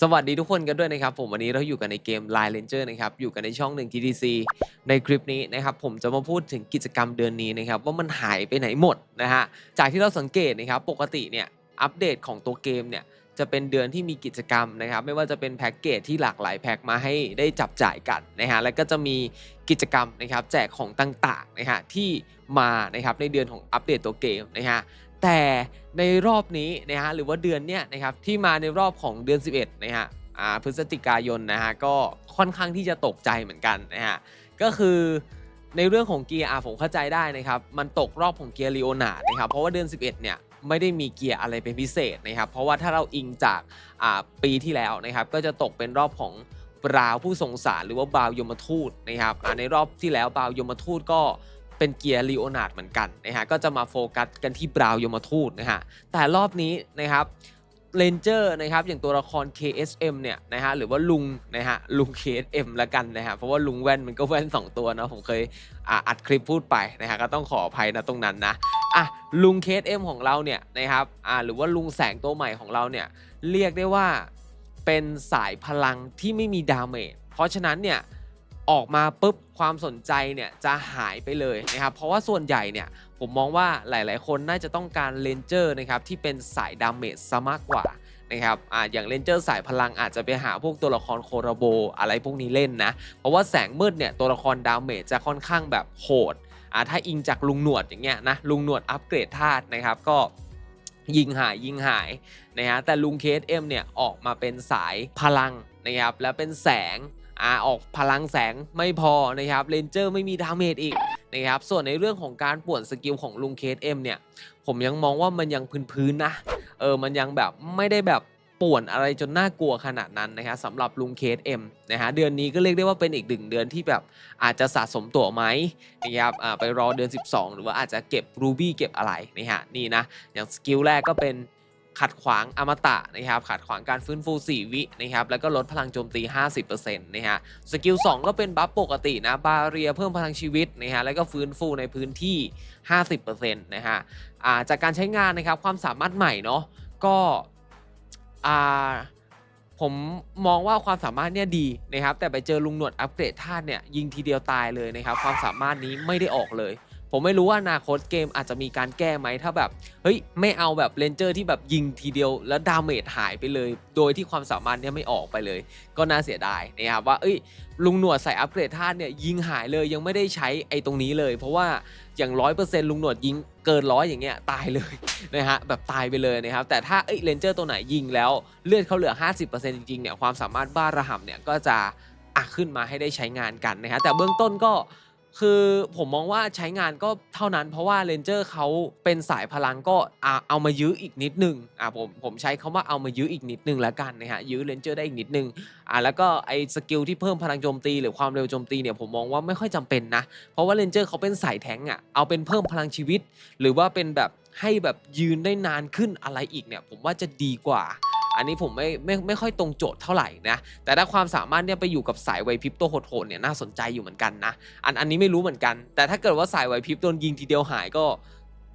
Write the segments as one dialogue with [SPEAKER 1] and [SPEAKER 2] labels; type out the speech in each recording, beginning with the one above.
[SPEAKER 1] สวัสดีทุกคนกันด้วยนะครับผมวันนี้เราอยู่กันในเกม Line Ranger นะครับอยู่กันในช่องหนึ่ง TTC ในคลิปนี้นะครับผมจะมาพูดถึงกิจกรรมเดือนนี้นะครับว่ามันหายไปไหนหมดนะฮะจากที่เราสังเกตนะครับปกติเนี่ยอัปเดตของตัวเกมเนี่ยจะเป็นเดือนที่มีกิจกรรมนะครับไม่ว่าจะเป็นแพ็กเกจที่หลากหลายแพ็กมาให้ได้จับจ่ายกันนะฮะแล้วก็จะมีกิจกรรมนะครับแจกของต่างๆนะฮะที่มานะครับในเดือนของอัปเดตตัวเกมนะฮะ แต่ในรอบนี้นะฮะหรือว่าเดือนเนี้ยนะครับที่มาในรอบของเดือน 11นะฮะอ่าพฤศจิกายนนะฮะก็ค่อนข้างที่จะตกใจเหมือนกันนะฮะก็คือในเรื่องของเกียร์อะผมเข้าใจได้นะครับ มันตกรอบของเกียร์ลีโอนาร์ดนะครับ เพราะว่าเดือน 11 เนี่ยไม่ได้มีเกียร์อะไรเป็นพิเศษนะครับ เพราะว่าถ้าเราอิงจากอ่าปีที่แล้วนะครับ ก็จะตกเป็นรอบของบราวผู้ทรงสารหรือว่าบราวยมทูตนะครับในรอบที่แล้วบราวยมทูตก็ เป็นเกียร์ลีโอนาร์ดเหมือนกันนะฮะก็จะมาโฟกัสกันที่บราวยมทูตนะฮะแต่รอบนี้นะครับเลนเจอร์นะครับอย่างตัวละคร KSM เนี่ยนะฮะหรือว่าลุงนะฮะลุง KSM ละกันนะฮะเพราะว่าลุงแว่นมันก็แว่น 2 ตัวนะผมเคยอัดคลิปพูดไปนะฮะก็ต้องขออภัยนะตรงนั้นนะอะลุง KSM ของเราเนี่ยนะครับอ่าหรือว่าลุงแสงตัวใหม่ของเราเนี่ยเรียกได้ว่าเป็นสายพลังที่ไม่มีดาเมจเพราะฉะนั้นเนี่ย ออกมาปุ๊บความสนใจเนี่ยจะหายไปเลยนะครับเพราะว่าส่วนใหญ่เนี่ยผมมองว่าหลาย ๆ คนน่าจะต้องการเลนเจอร์นะครับที่เป็นสายดาเมจซะมากกว่านะครับอ่าอย่างเลนเจอร์สายพลังอาจจะไปหาพวกตัวละครโคราโบอะไรพวกนี้เล่นนะ เพราะว่าแสงมืดเนี่ยตัวละครดาเมจจะค่อนข้างแบบโหดอ่าถ้าอิงจากลุงหนวดอย่างเงี้ยนะลุงหนวดอัปเกรดธาตุนะครับก็ยิงหายยิงหายนะฮะแต่ลุงเคสเอ็มเนี่ยออกมาเป็นสายพลังนะครับแล้วเป็นแสง อ่าออกพลังแสงไม่พอนะครับเลนเจอร์ไม่มีดาเมจอีกนะครับส่วนในเรื่องของการป่วนสกิลของลุงเคสเอ็มเนี่ย ผมยังมองว่ามันยังพื้นๆนะเออมันยังแบบไม่ได้แบบป่วนอะไรจนน่ากลัวขนาดนั้นนะครับสำหรับลุงเคสเอ็มนะฮะเดือนนี้ก็เรียกได้ว่าเป็นอีกหนึ่งเดือนที่แบบอาจจะสะสมตั๋วไหมนะครับไปรอเดือน 12 หรือว่าอาจจะเก็บรูบี้เก็บอะไรนะฮะนี่นะอย่างสกิลแรกก็เป็น ขัดขวางอมตะนะครับขัดขวางการฟื้นฟู 4 วินะครับแล้วก็ลดพลังโจมตี 50%นะฮะสกิล 2 ก็เป็นบัฟปกตินะบาเรียเพิ่มพลังชีวิตนะฮะแล้วก็ฟื้นฟูในพื้นที่ 50%นะฮะจากการใช้งานนะครับความสามารถใหม่เนาะก็ผมมองว่าความสามารถเนี่ยดีนะครับแต่ไปเจอลุงหนวดอัปเกรดธาตุเนี่ยยิงทีเดียวตายเลยนะครับความสามารถนี้ไม่ได้ออกเลย ผมไม่รู้ว่าอนาคตเกมอาจจะมีการแก้ไหมถ้าแบบเฮ้ยไม่เอาแบบเลนเจอร์ที่แบบยิงทีเดียวแล้วดาเมจหายไปเลย โดยที่ความสามารถเนี่ยไม่ออกไปเลย ก็น่าเสียดายนะครับว่าเอ้ยลุงหนวดใส่อัปเกรดธาตุเนี่ยยิงหายเลยยังไม่ได้ใช้ไอ้ตรงนี้เลย เพราะว่าอย่างร้อยเปอร์เซ็นต์ลุงหนวดยิงเกินร้อยอย่างเงี้ยตายเลยนะฮะแบบตายไปเลยนะครับแต่ถ้าเอ้ยเลนเจอร์ตัวไหนยิงแล้วเลือดเขาเหลือ 50%จริงๆเนี่ยความสามารถบ้าระห่ำเนี่ยก็จะอะขึ้นมาให้ได้ใช้งานกันนะฮะแต่เบื้องต้นก็ คือผมมองว่าใช้งานก็เท่านั้นเพราะว่าเลนเจอร์เขาเป็นสายพลังก็อ่าเอามายื้ออีกนิดนึงอ่าผมผมใช้คาว่าเอามายื้ออีกนิดนึงแล้วกันนะฮะยื้อเลนเจอร์ได้อีกนิดนึงอ่าแล้วก็ไอ้สกิลที่เพิ่มพลังโจมตีหรือความเร็วโจมตีเนี่ยผมมองว่าไม่ค่อยจำเป็นนะ เพราะว่าเลนเจอร์เขาเป็นสายแทงอะเอาเป็นเพิ่มพลังชีวิต หรือว่าเป็นแบบให้แบบยืนได้นานขึ้นอะไรอีกเนี่ยผมว่าจะดีกว่า อันนี้ผมไม่ไม่ไม่ค่อยตรงโจทย์เท่าไหร่นะ แต่ถ้าความสามารถเนี่ยไปอยู่กับสายไวพริบตัวโหดๆเนี่ยน่าสนใจอยู่เหมือนกันนะ อันอันนี้ไม่รู้เหมือนกัน แต่ถ้าเกิดว่าสายไวพริบโดนยิงทีเดียวหายก็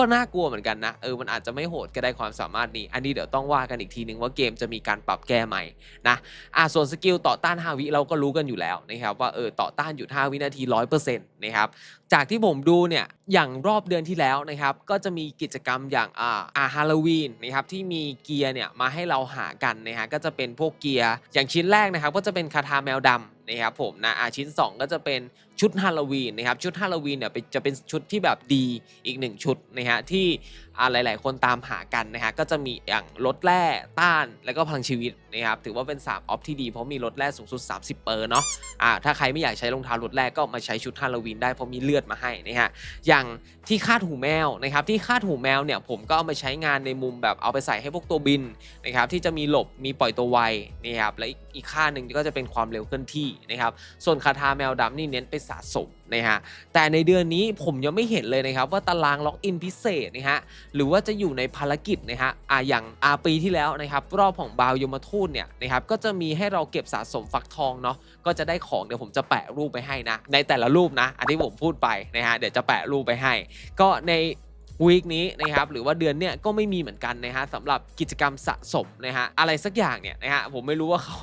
[SPEAKER 1] ก็น่ากลัวเหมือนกันนะ เออ มันอาจจะไม่โหดก็ได้ความสามารถนี้ อันนี้เดี๋ยวต้องว่ากันอีกทีนึงว่าเกมจะมีการปรับแก้ใหม่นะ อะ ส่วนสกิลต่อต้าน5วิเราก็รู้กันอยู่แล้วนะครับว่าเออต่อต้านอยู่5วินาที 100%นะครับ จากที่ผมดูเนี่ยอย่างรอบเดือนที่แล้วนะครับ ก็จะมีกิจกรรมอย่างอ่าอาฮาโลวีนนะครับที่มีเกียร์เนี่ยมาให้เราหากันนะฮะก็จะเป็นพวกเกียร์อย่างชิ้นแรกนะครับ ก็จะเป็นคาทาแมวดำนะครับผมนะอาชิ้น 2 ก็จะเป็นชุดฮาโลวีนนะครับชุดฮาโลวีนเนี่ยจะเป็นชุดที่แบบดีอีกหนึ่งชุดนะฮะที่ หลาย ๆ คนตามหากันนะฮะก็จะมีอย่างลดแร่ต้านแล้วก็พลังชีวิตนะครับถือว่าเป็น3ออฟที่ดีเพราะมีลดแร่สูงสุด 30 เปอร์เนาะอ่าถ้าใครไม่อยากใช้รองเท้าลดแร่ก็มาใช้ชุดฮาโลวีนได้เพราะมีเลือดมาให้นะฮะอย่างที่คาดหูแมวนะครับที่คาดหูแมวเนี่ยผมก็เอามาใช้งานในมุมแบบเอาไปใส่ให้พวกตัวบินนะครับที่จะมีหลบมีปล่อยตัวไวนะครับและอีกค่าหนึ่งก็จะเป็นความเร็วเคลื่อนที่นะครับส่วนคาถาแมวดำนี่เน้นไปสะสม นะฮะแต่ในเดือนนี้ผมยังไม่เห็นเลยนะครับว่าตารางล็อกอินพิเศษนะฮะหรือว่าจะอยู่ในภารกิจนะฮะอ่าอย่างอาปีที่แล้วนะครับรอบของบาวยมทูตเนี่ยนะครับก็จะมีให้เราเก็บสะสมฟักทองเนาะก็จะได้ของเดี๋ยวผมจะแปะรูปไปให้นะในแต่ละรูปนะอันที่ผมพูดไปนะฮะเดี๋ยวจะแปะรูปไปให้ ก็ใน วีคนี้นะครับหรือว่าเดือนเนี่ยก็ไม่มีเหมือนกันนะฮะสำหรับกิจกรรมสะสมนะฮะอะไรสักอย่างเนี่ยนะฮะผมไม่รู้ว่าเขา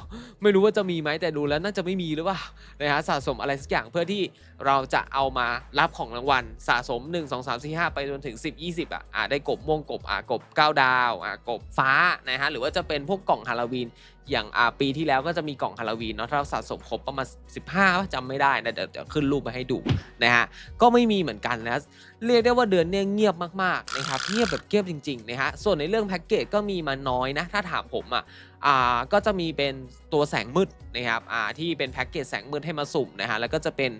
[SPEAKER 1] ไม่รู้ว่าจะมีไหมแต่ดูแล้วน่าจะไม่มีหรือเปล่านะฮะสะสมอะไรสักอย่างเพื่อที่เราจะเอามารับของรางวัลสะสม 1 2 3 4 5 ไปจนถึง 10 20อะอ่าได้กบม่วงกบอ่ากบ 9 ดาวอ่ากบฟ้านะฮะหรือว่าจะเป็นพวกกล่องฮาโลวีน อย่างอ่าปีที่แล้วก็จะมีกล่องฮาโลวีนเนาะถ้าเราสะสมครบประมาณ15ปะจำไม่ได้นะเดี๋ยวเดี๋ยวขึ้นรูปมาให้ดูนะฮะก็ไม่มีเหมือนกันนะเรียกได้ว่าเดือนเนี้ยเงียบมากๆนะครับเงียบแบบเงียบจริงๆนะฮะส่วนในเรื่องแพ็กเกจก็มีมาน้อยนะถ้าถามผมอะอ่าก็จะมีเป็นตัวแสงมืดนะครับอ่าที่เป็นแพ็กเกจแสงมืดให้มาสุ่มนะฮะแล้วก็จะเป็น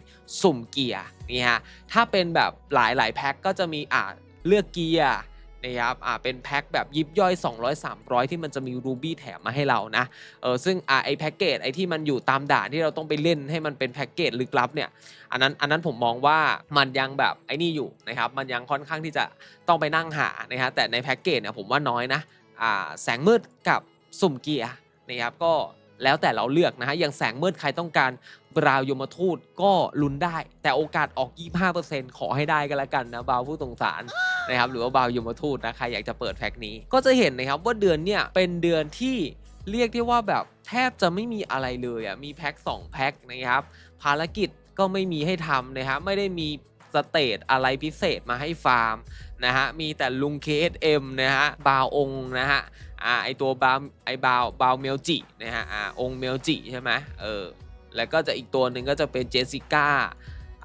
[SPEAKER 1] สุ่มเกียร์นี่ฮะถ้าเป็นแบบหลายๆแพ็กก็จะมีอ่าเลือกเกียร์ นะครับอ่าเป็นแพ็คแบบยิบย่อย 200 300 ที่มันจะมีรูบี้แถมมาให้เรานะเออซึ่งอ่าไอแพ็กเกจไอที่มันอยู่ตามด่านที่เราต้องไปเล่นให้มันเป็นแพ็กเกจลึกลับเนี่ยอันนั้นอันนั้นผมมองว่ามันยังแบบไอนี่อยู่นะครับมันยังค่อนข้างที่จะต้องไปนั่งหานะฮะแต่ในแพ็กเกจเนี่ยผมว่าน้อยนะอ่าแสงมืดกับสุ่มเกียร์นะครับก็แล้วแต่เราเลือกนะฮะอย่างแสงมืดใครต้องการ ราวยมทูตก็ลุ้นได้ แต่โอกาสออก 25%ขอให้ได้กันละกันนะบราวผู้สงสารนะครับหรือว่าบาวยมทูตนะใครอยากจะเปิดแพ็คนี้ ก็จะเห็นนะครับว่าเดือนเนี่ยเป็นเดือนที่เรียกได้ว่าแบบแทบจะไม่มีอะไรเลยอะมีแพ็ค2แพ็คนะครับภารกิจก็ไม่มีให้ทำนะครับไม่ได้มีสเตตอะไรพิเศษมาให้ฟาร์มนะฮะมีแต่ลุง KSM นะฮะบาวองค์นะฮะอ่าไอตัวบาวไอบาวบาวเมลจินะฮะอ่าองค์เมลจิใช่ไหมเออ แล้วก็จะอีกตัวหนึ่งก็จะเป็นเจสสิก้า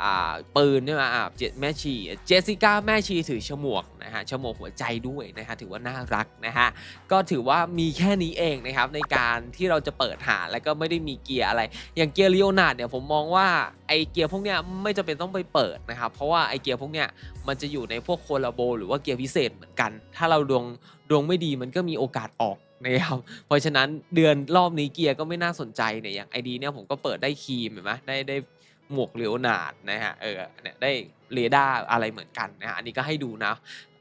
[SPEAKER 1] อ่าปืนใช่ไหมอ่าเจแม่ชีเจสสิก้าแม่ชีถือฉมวกนะฮะฉมวกหัวใจด้วยนะฮะถือว่าน่ารักนะฮะก็ถือว่ามีแค่นี้เองนะครับในการที่เราจะเปิดหาแล้วก็ไม่ได้มีเกียร์อะไร อย่างเกียร์ลีโอนาดเนี่ยผมมองว่าไอเกียร์พวกเนี้ยไม่จำเป็นต้องไปเปิดนะครับเพราะว่าไอเกียร์พวกเนี้ยมันจะอยู่ในพวกโคลาโบ หรือว่าเกียร์พิเศษเหมือนกัน ถ้าเราดวงดวงไม่ดีมันก็มีโอกาสออก นะครับเพราะฉะนั้นเดือนรอบนี้เกียร์ก็ไม่น่าสนใจเนี่ยอย่างไอดีเนี่ยผมก็เปิดได้ครีมเห็นไหมได้ได้หมวกเหลโอนาดนะฮะเออเนี่ยได้เรดาร์อะไรเหมือนกันนะฮะอันนี้ก็ให้ดูนะ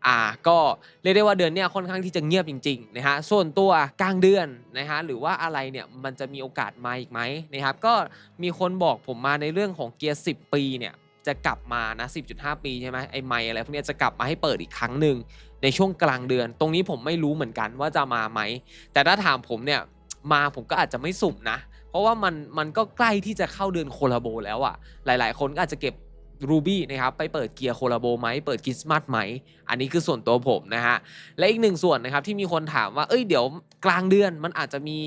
[SPEAKER 1] อ่าก็เรียกได้ว่าเดือนเนี้ยค่อนข้างที่จะเงียบจริงๆนะฮะส่วนตัวกลางเดือนนะฮะหรือว่าอะไรเนี่ยมันจะมีโอกาสมาอีกไหมนะครับก็มีคนบอกผมมาในเรื่องของเกียร์10 ปีเนี่ยจะกลับมานะ10.5 ปีใช่ไหมไอ้ไมอะไรพวกนี้จะกลับมาให้เปิดอีกครั้งหนึ่ง ในช่วงกลางเดือน ตรงนี้ผมไม่รู้เหมือนกันว่าจะมาไหม แต่ถ้าถามผมเนี่ยมาผมก็อาจจะไม่สุ่มนะ เพราะว่ามันมันก็ใกล้ที่จะเข้าเดือนโคลาโบแล้วอะ่ะ หลาย ๆ คนก็อาจจะเก็บรูบี้นะครับไปเปิดเกียร์โคลาโบไหมเปิดคริสต์มาสไหม อันนี้คือส่วนตัวผมนะฮะ และอีกหนึ่งส่วนนะครับที่มีคนถามว่าเอ้ยเดี๋ยวกลางเดือนมันอาจจะมี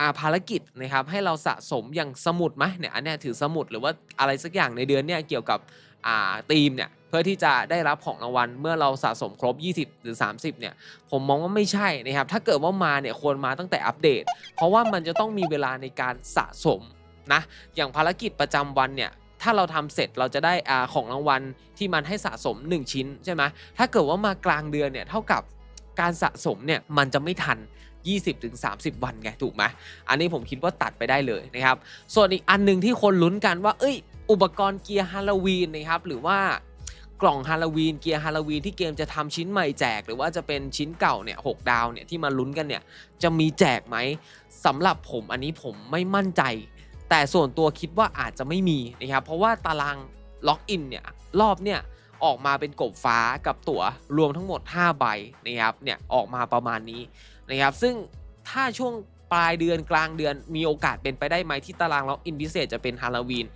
[SPEAKER 1] อาภารกิจนะครับให้เราสะสมอย่างสมุดไหมเนี่ยอันนี้ถือสมุดหรือว่าอะไรสักอย่างในเดือนเนี่ยเกี่ยวกับ อาตีมเนี่ยเพื่อที่จะได้รับของรางวัลเมื่อเราสะสมครบ 20 หรือ 30 เนี่ย ผมมองว่าไม่ใช่นะครับ ถ้าเกิดว่ามาเนี่ยควรมาตั้งแต่อัปเดต เพราะว่ามันจะต้องมีเวลาในการสะสมนะ อย่างภารกิจประจำวันเนี่ย ถ้าเราทำเสร็จเราจะได้อาของรางวัลที่มันให้สะสม 1 ชิ้นใช่ไหมถ้าเกิดว่ามากลางเดือนเนี่ยเท่ากับการสะสมเนี่ยมันจะไม่ทัน 20-30 วันไงถูกไหมอันนี้ผมคิดว่าตัดไปได้เลยนะครับ ส่วนอีกอันหนึ่งที่คนลุ้นกันว่า เอ้ย อุปกรณ์เกียร์ฮาโลวีนนะครับหรือว่ากล่องฮาโลวีนเกียร์ฮาโลวีนที่เกมจะทำชิ้นใหม่แจก หรือว่าจะเป็นชิ้นเก่าเนี่ยหดาวเนี่ยที่มาลุ้นกันเนี่ยจะมีแจกไหมสำหรับผมอันนี้ผมไม่มั่นใจ แต่ส่วนตัวคิดว่าอาจจะไม่มีนะครับเพราะว่าตารางล็อกอินเนี่ยรอบเนี่ยออกมาเป็นกบฟ้ากับตั๋วรวมทั้งหมด 5 ใบนะครับเนี่ยออกมาประมาณนี้นะครับซึ่งถ้าช่วงปลายเดือนกลางเดือนมีโอกาสเป็นไปได้ไหมที่ตารางล็อกอินพิเศษจะเป็นฮาโลวีน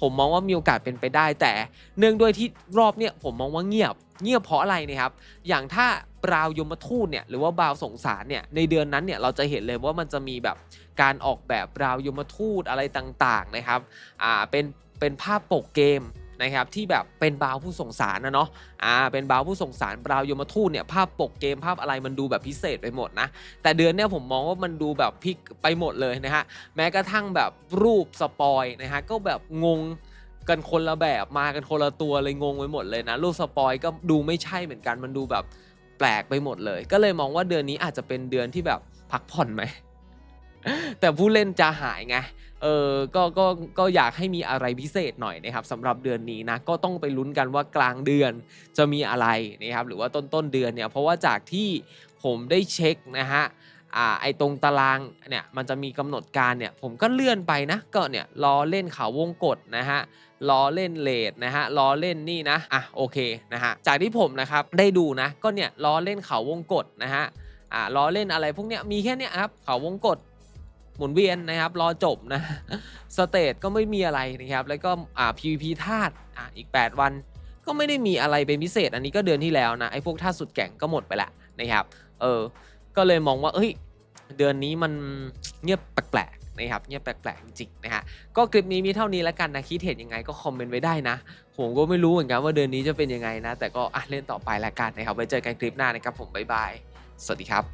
[SPEAKER 1] ผมมองว่ามีโอกาสเป็นไปได้ แต่เนื่องด้วยที่รอบเนี่ยผมมองว่าเงียบ เงียบเพราะอะไรนะครับ อย่างถ้าบราวยมทูตเนี่ยหรือว่าบราวสงสารเนี่ยในเดือนนั้นเนี่ยเราจะเห็นเลยว่ามันจะมีแบบการออกแบบบราวยมทูตอะไรต่างๆนะครับอ่าเป็นเป็นภาพปกเกม นะครับที่แบบเป็นบราวผู้ส่งสารนะเนาะอ่าเป็นบราวผู้ส่งสารบราวยมทูตเนี่ยภาพปกเกมภาพอะไรมันดูแบบพิเศษไปหมดนะแต่เดือนเนี้ยผมมองว่ามันดูแบบพลิกไปหมดเลยนะฮะแม้กระทั่งแบบรูปสปอยนะฮะก็แบบงงกันคนละแบบมากันคนละตัวเลยงงไปหมดเลยนะรูปสปอยก็ดูไม่ใช่เหมือนกันมันดูแบบแปลกไปหมดเลย ก็เลยมองว่าเดือนนี้อาจจะเป็นเดือนที่แบบพักผ่อนไหม แต่ผู้เล่นจะหายไง เออก็ก็ก็อยากให้มีอะไรพิเศษหน่อยนะครับสำหรับเดือนนี้นะก็ต้องไปลุ้นกันว่ากลางเดือนจะมีอะไรนะครับหรือว่าต้นต้นเดือนเนี่ยเพราะว่าจากที่ผมได้เช็คนะฮะอ่าไอตรงตารางเนี่ยมันจะมีกำหนดการเนี่ยผมก็เลื่อนไปนะก็เนี่ยรอเล่นเขาวงกฏนะฮะรอเล่นเลดนะฮะรอเล่นนี่นะอะโอเคนะฮะจากที่ผมนะครับได้ดูนะก็เนี่ยรอเล่นเขาวงกฏนะฮะอ่ารอเล่นอะไรพวกเนี้ยมีแค่เนี้ยครับเขาวงกฏ หมุนเวียนนะครับรอจบนะสเตทก็ไม่มีอะไรนะครับแล้วก็อ่า PVP ธาตุอะอีก 8 วัน ก็ไม่ได้มีอะไรเป็นพิเศษ อันนี้ก็เดือนที่แล้วนะไอ้พวกท่าสุดแก่งก็หมดไปละนะครับเออก็เลยมองว่าเอ้ยเดือนนี้มันเงียบแปลกๆนะครับเงียบแปลกๆจริงๆนะฮะก็คลิปนี้มีเท่านี้แล้วกันนะคิดเห็นยังไงก็คอมเมนต์ไว้ได้นะ ผมก็ไม่รู้เหมือนกันว่าเดือนนี้จะเป็นยังไงนะ แต่ก็อะเล่นต่อไปล้วกันนะครับไว้เจอกันคลิปหน้านะครับผมบ๊ายบายสวัสดีครับ